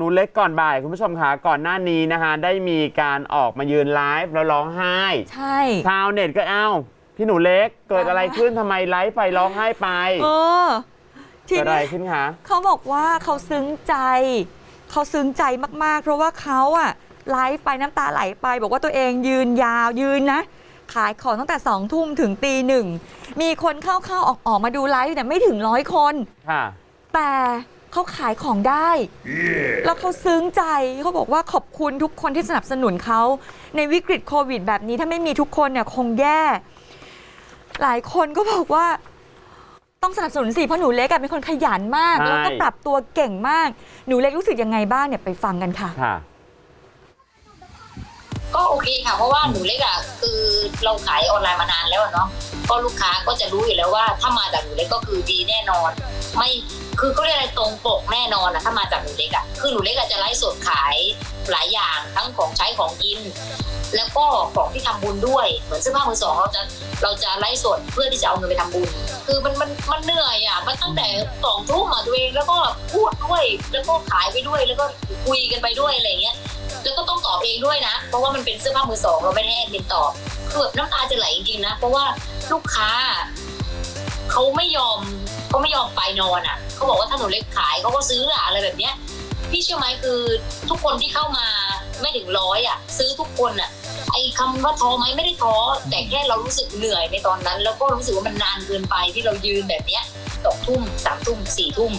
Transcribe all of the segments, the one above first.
หนูเล็กก่อนบ่ายคุณผู้ชมคะก่อนหน้านี้นะคะ ได้มีการออกมายืนไลฟ์แล้วร้องไห้ ใช่ชาวเน็ตก็เอ้า พี่หนูเล็กเกิดอะไรขึ้นทำไมไลฟ์ไปร้องไห้ไปเออทีเกิดอะไรนี้ขึ้นคะเขาบอกว่าเขาซึ้งใจ เขาซึ้งใจมากๆ เพราะว่าเขาอะไลฟ์ไปน้ำตาไหลไป บอกว่าตัวเองยืนยาวยืนนะ ขายของตั้งแต่สองทุ่มถึงตีหนึ่งมีคนเข้าๆออกๆมาดูไลฟ์เนี่ยไม่ถึงร้อยคนค่ะ แต่เขาขายของได้ แล้วเขาซึ้งใจเขาบอกว่าขอบคุณทุกคนที่สนับสนุนเขาในวิกฤตโควิดแบบนี้ถ้าไม่มีทุกคนเนี่ยคงแย่ หลายคนก็บอกว่าต้องสนับสนุนสิเพราะหนูเล็กอะเป็นคนขยันมากใช่แล้วก็ปรับตัวเก่งมาก หนูเล็กรู้สึกยังไงบ้างเนี่ยไปฟังกันค่ะค่ะก็โอเคค่ะ เพราะว่าหนูเล็กอะคือเราขายออนไลน์มานานแล้วอะเนาะก็ลูกค้าก็จะรู้อยู่แล้วว่าถ้ามาจากหนูเล็กก็คือดีแน่นอน ไม่คือเขาเรียกอะไรตรงปกแน่นอนอะถ้ามาจากหนูเล็กอะคือหนูเล็กอาจะไลฟ์สดขายหลายอย่างทั้งของใช้ของกิน แล้วก็ของที่ทำบุญด้วย เหมือนเสื้อผ้ามือสองเราจะเราจะไลฟ์สดเพื่อที่จะเอาเงินไปทำบุญ คือมันมันมันเหนื่อยอะมันตั้งแต่สองทุ่มอะตัวเองแล้วก็พูดด้วย แล้วก็ขายไปด้วยแล้วก็คุยกันไปด้วยอะไรเงี้ยแล้วก็ต้องตอบเองด้วยนะ เพราะว่ามันเป็นเสื้อผ้ามือสองเราไม่ได้ให้แอดมินตอบคือแบบน้ำตาจะไหลจริงๆนะ เพราะว่าลูกค้าเขาไม่ยอม เขาไม่ยอมไปนอนอะเขาบอกว่าถ้าหนูเล็กขายเขาก็ซื้ออะอะไรแบบเนี้ยพี่เชื่อไหมคือทุกคนที่เข้ามาไม่ถึงร้อยอะ ซื้อทุกคนอะ ไอ้คำว่าท้อไหมไม่ได้ท้อแต่แค่เรารู้สึกเหนื่อยในตอนนั้น แล้วก็รู้สึกว่ามันนานเกินไปที่เรายืนแบบเนี้ยสองทุ่มสามทุ่มสี่ทุ่ม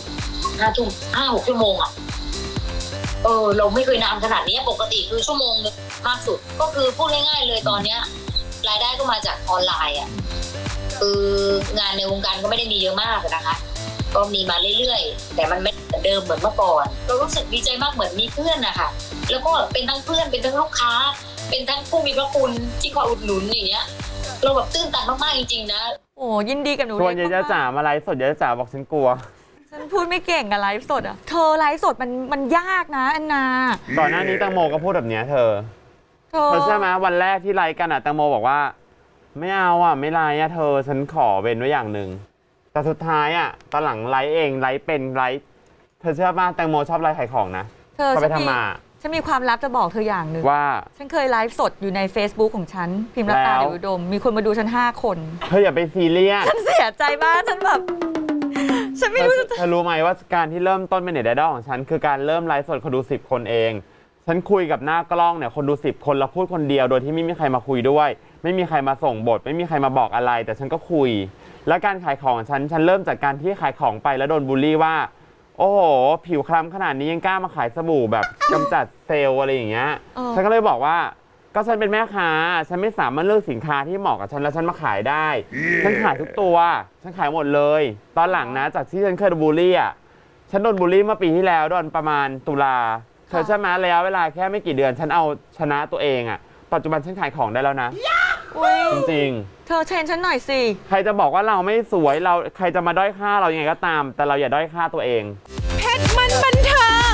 ห้าทุ่มห้าหกชั่วโมงอะเออเราไม่เคยนานขนาดนี้ปกติคือชั่วโมงนึงมากสุด ก็คือพูดง่ายๆเลยตอนเนี้ยรายได้ก็มาจากออนไลน์อะ คืองานในวงการก็ไม่ได้มีเยอะมากอะนะคะ ก็มีมาเรื่อยๆ แต่มันไม่เหมือนเดิมเหมือนเมื่อก่อนเรารู้สึกดีใจมากเหมือนมีเพื่อนนะคะแล้วก็เป็นทั้งเพื่อนเป็นทั้งลูกค้า เป็นทั้งผู้มีพระคุณที่คอยอุดหนุนอย่างเงี้ยเราแบบตื้นตันมากๆจริงๆนะโอ้ยินดีกับหนูชวนเล็กยายจ้ามากจ๋ามาไลฟ์สดยายจ้าจ๋าบอกฉันกลัวๆฉันพูดไม่เก่งกับไลฟ์สดอะเธอไลฟ์สดมันมันยากนะแอนนาก่อนหน้านี้แตังโมก็พูดแบบเนี้ยเธอ เธอเธอเชื่อไหมวันแรกที่ไลฟ์กันอะแตังโมบอกว่า ไม่เอาอะ ไม่ไลฟ์อะเธอฉันขอเว้นไว้อย่างหนึ่งแต่สุดท้ายอะตอนหลังไลฟ์เองไลฟ์เป็นไลฟ์เธอเชื่อป่ะแตงโมชอบไลฟ์ขายของนะเธอเขาไปฉันมีทำมา ฉันมีความลับจะบอกเธออย่างหนึ่งว่า ฉันเคยไลฟ์สดอยู่ใน Facebook ของฉัน พิมพ์รัตตาแล้ว เดวอุดม มีคนมาดูฉัน 5 คน เธออย่าไปซีเรียสฉันเสียใจมากฉันแบบ ฉันไม่รู้จะเธอรู้ไหมว่าการที่เริ่มต้นเป็นเน็ตไอดอลของฉัน คือการเริ่มไลฟ์สดคนดู 10 คนเอง ฉันคุยกับหน้ากล้องเนี่ยคนดู 10 คนแล้วพูดคนเดียวโดยที่ไม่มีใครมาคุยด้วย ไม่มีใครมาส่งบท ไม่มีใครมาบอกอะไร แต่ฉันก็คุย แล้วการขายของของฉันฉันเริ่มจากการที่ขายของไปแล้วโดนบูลลี่ว่า โอ้โห ผิวคล้ำขนาดนี้ยังกล้ามาขายสบู่แบบกำจัดเซลล์อะไรอย่างเงี้ยเออฉันก็เลยบอกว่าก็ฉันเป็นแม่ค้า ฉันไม่สามารถเลือกสินค้าที่เหมาะกับฉันแล้วฉันมาขายได้ ฉันขายทุกตัว ฉันขายหมดเลย ตอนหลังนะ จากที่ฉันเคยโดนบูลลี่อะ ฉันโดนบูลลี่เมื่อปีที่แล้วโดนประมาณตุลาเธอใช่ไหมระยะเวลาแค่ไม่กี่เดือน ฉันเอาชนะตัวเองอะ ปัจจุบันฉันขายของได้แล้วนะอุ๊ย จริงเธอเชนฉันหน่อยสิ ๆ ใครจะบอกว่าเราไม่สวยเราใครจะมาด้อยค่าเรายังไงก็ตาม แต่เราอย่าด้อยค่าตัวเอง เพชรมันบันเทิง